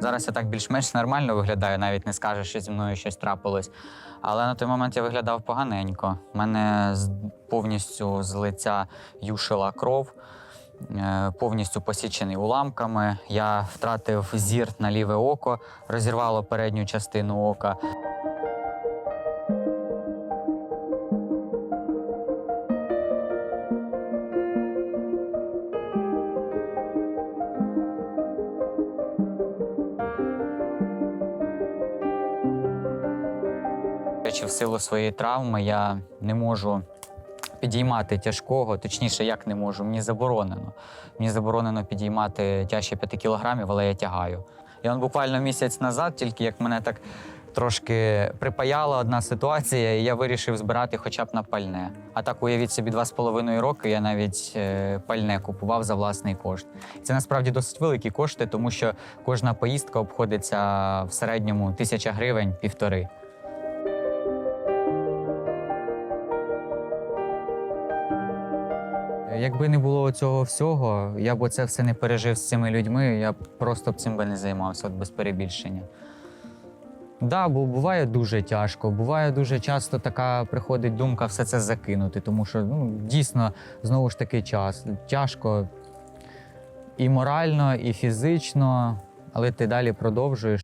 Зараз я так більш-менш нормально виглядаю, навіть не скажеш, що зі мною щось трапилось. Але на той момент я виглядав поганенько. Мене повністю з лиця юшила кров, е, повністю посічений уламками. Я втратив зір на ліве око, розірвало передню частину ока. В силу своєї травми я не можу підіймати тяжкого, точніше, як не можу, мені заборонено. Мені заборонено підіймати тяжче 5 кілограмів, але я тягаю. І он буквально місяць назад, тільки як мене так трошки припаяла одна ситуація, і я вирішив збирати хоча б на пальне. А так уявіть собі, два з половиною роки я навіть е, пальне купував за власний кошт. Це насправді досить великі кошти, тому що кожна поїздка обходиться в середньому тисяча гривень півтори. Якби не було цього всього, я б оце все не пережив з цими людьми, я б просто б цим би не займався, от без перебільшення. Да, бо буває дуже тяжко. Буває дуже часто така приходить думка все це закинути, тому що ну, дійсно знову ж таки час. Тяжко і морально, і фізично, але ти далі продовжуєш.